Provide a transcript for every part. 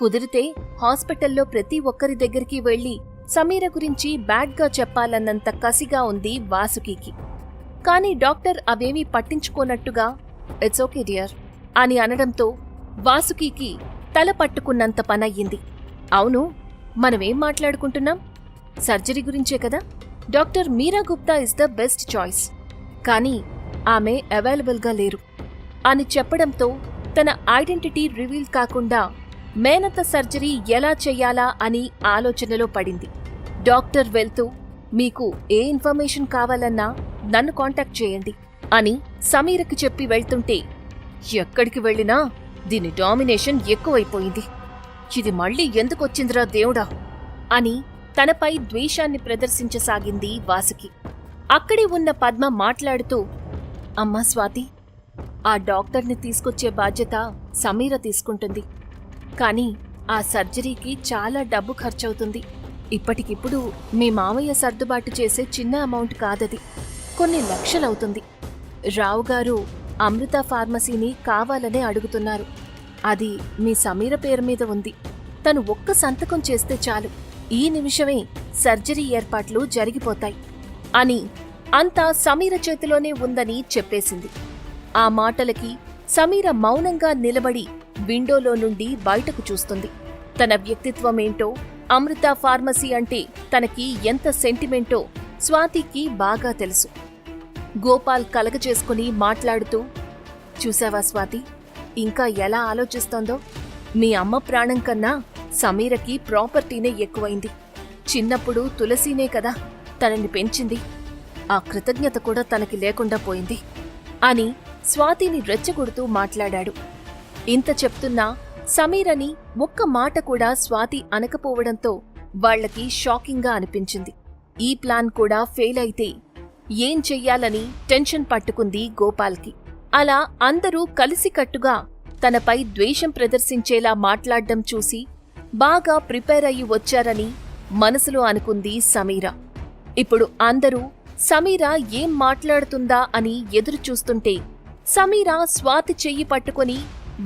కుదిరితే హాస్పిటల్లో ప్రతి ఒక్కరి దగ్గరికి వెళ్ళి సమీర గురించి బ్యాడ్గా చెప్పాలన్నంత కసిగా ఉంది వాసుకికి. కానీ డాక్టర్ అవేమీ పట్టించుకోనట్టుగా ఇట్స్ ఓకే డియర్ అని అనడంతో వాసుకికి తల పట్టుకున్నంత పనయ్యింది. అవును మనమేం మాట్లాడుకుంటున్నాం? సర్జరీ గురించే కదా? Doctor Meera Gupta is the best choice. కానీ ఆమె అవైలబుల్గా లేరు. అని చెప్పడంతో తన ఐడెంటిటీ రివీల్ కాకుండా మేనత సర్జరీ ఎలా చెయ్యాలా అని ఆలోచనలో పడింది. డాక్టర్ వెళ్తూ మీకు ఏ ఇన్ఫర్మేషన్ కావాలన్నా నన్ను కాంటాక్ట్ చేయండి అని సమీరకి చెప్పి వెళ్తుంటే ఎక్కడికి వెళ్ళినా దీని డామినేషన్ ఎక్కువైపోయింది. ఇది మళ్ళీ ఎందుకొచ్చిందిరా దేవుడా అని తనపై ద్వేషాన్ని ప్రదర్శించసాగింది వాసుకి. అక్కడే ఉన్న పద్మ మాట్లాడుతూ అమ్మా స్వాతి ఆ డాక్టర్ని తీసుకొచ్చే బాధ్యత సమీర తీసుకుంటుంది. కానీ ఆ సర్జరీకి చాలా డబ్బు ఖర్చవుతుంది. ఇప్పటికిప్పుడు మీ మామయ్య సర్దుబాటు చేసే చిన్న అమౌంట్ కాదది. కొన్ని లక్షలవుతుంది. రావు గారు అమృత ఫార్మసీని కావాలనే అడుగుతున్నారు. అది మీ సమీర పేరు మీద ఉంది. తను ఒక్క సంతకం చేస్తే చాలు. ఈ నిమిషమే సర్జరీ ఏర్పాట్లు జరిగిపోతాయి అని అంతా సమీర చేతిలోనే ఉందని చెప్పేసింది. ఆ మాటలకి సమీర మౌనంగా నిలబడి విండోలో నుండి బయటకు చూస్తుంది. తన వ్యక్తిత్వమేంటో అమృత ఫార్మసీ అంటే తనకి ఎంత సెంటిమెంటో స్వాతికి బాగా తెలుసు. గోపాల్ కలగచేసుకుని మాట్లాడుతూ చూసావా స్వాతి ఇంకా ఎలా ఆలోచిస్తోందో? మీ అమ్మ ప్రాణం కన్నా సమీరకి ప్రాపర్టీనే ఎక్కువైంది. చిన్నప్పుడు తులసీనే కదా తనని పెంచింది. ఆ కృతజ్ఞత కూడా తనకి లేకుండా పోయింది అని స్వాతిని రెచ్చగొడుతూ మాట్లాడాడు. ఇంత చెప్తున్నా సమీరని ఒక్క మాట కూడా స్వాతి అనకపోవడంతో వాళ్ళకి షాకింగ్గా అనిపించింది. ఈ ప్లాన్ కూడా ఫెయిల్ అయితే ఏం చెయ్యాలని టెన్షన్ పట్టుకుంది గోపాల్కి. అలా అందరూ కలిసికట్టుగా తనపై ద్వేషం ప్రదర్శించేలా మాట్లాడ్డం చూసి బాగా ప్రిపేర్ అయ్యి వచ్చారని మనసులో అనుకుంది సమీర. ఇప్పుడు అందరూ సమీర ఏం మాట్లాడుతుందా అని ఎదురు చూస్తుంటే సమీర స్వాతి చెయ్యి పట్టుకొని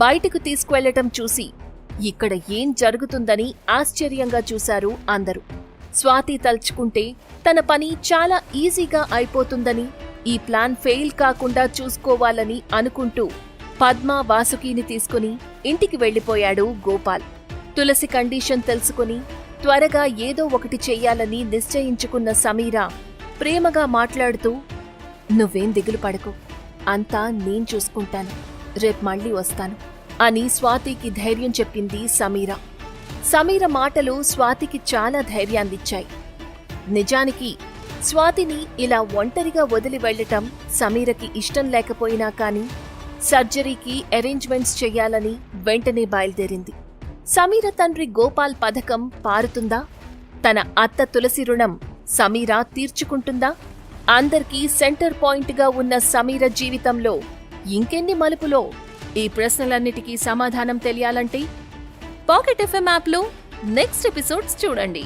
బయటకు తీసుకువెళ్ళటం చూసి ఇక్కడ ఏం జరుగుతుందని ఆశ్చర్యంగా చూశారు అందరూ. స్వాతి తలుచుకుంటే తన పని చాలా ఈజీగా అయిపోతుందని ఈ ప్లాన్ ఫెయిల్ కాకుండా చూసుకోవాలని అనుకుంటూ పద్మ వాసుకిని తీసుకుని ఇంటికి వెళ్ళిపోయాడు గోపాల్. తులసి కండిషన్ తెలుసుకుని త్వరగా ఏదో ఒకటి చెయ్యాలని నిశ్చయించుకున్న సమీర ప్రేమగా మాట్లాడుతూ నువ్వేం దిగులు పడకు. అంతా నేను చూసుకుంటాను. రేపు మళ్ళీ వస్తాను అని స్వాతికి ధైర్యం చెప్పింది సమీర. సమీర మాటలు స్వాతికి చాలా ధైర్యాన్నిచ్చాయి. నిజానికి స్వాతిని ఇలా ఒంటరిగా వదిలి వెళ్ళటం సమీరకి ఇష్టం లేకపోయినా కాని సర్జరీకి అరేంజ్మెంట్స్ చేయాలని వెంటనే బయలుదేరింది. సమీర తండ్రి గోపాల్ పథకం పారుతుందా? తన అత్త తులసి రుణం సమీర తీర్చుకుంటుందా? అందరికీ సెంటర్ పాయింట్గా ఉన్న సమీర జీవితంలో ఇంకెన్ని మలుపులో? ఈ ప్రశ్నలన్నిటికీ సమాధానం తెలియాలంటే పాకెట్ ఎఫ్ఎం యాప్లో నెక్స్ట్ ఎపిసోడ్స్ చూడండి.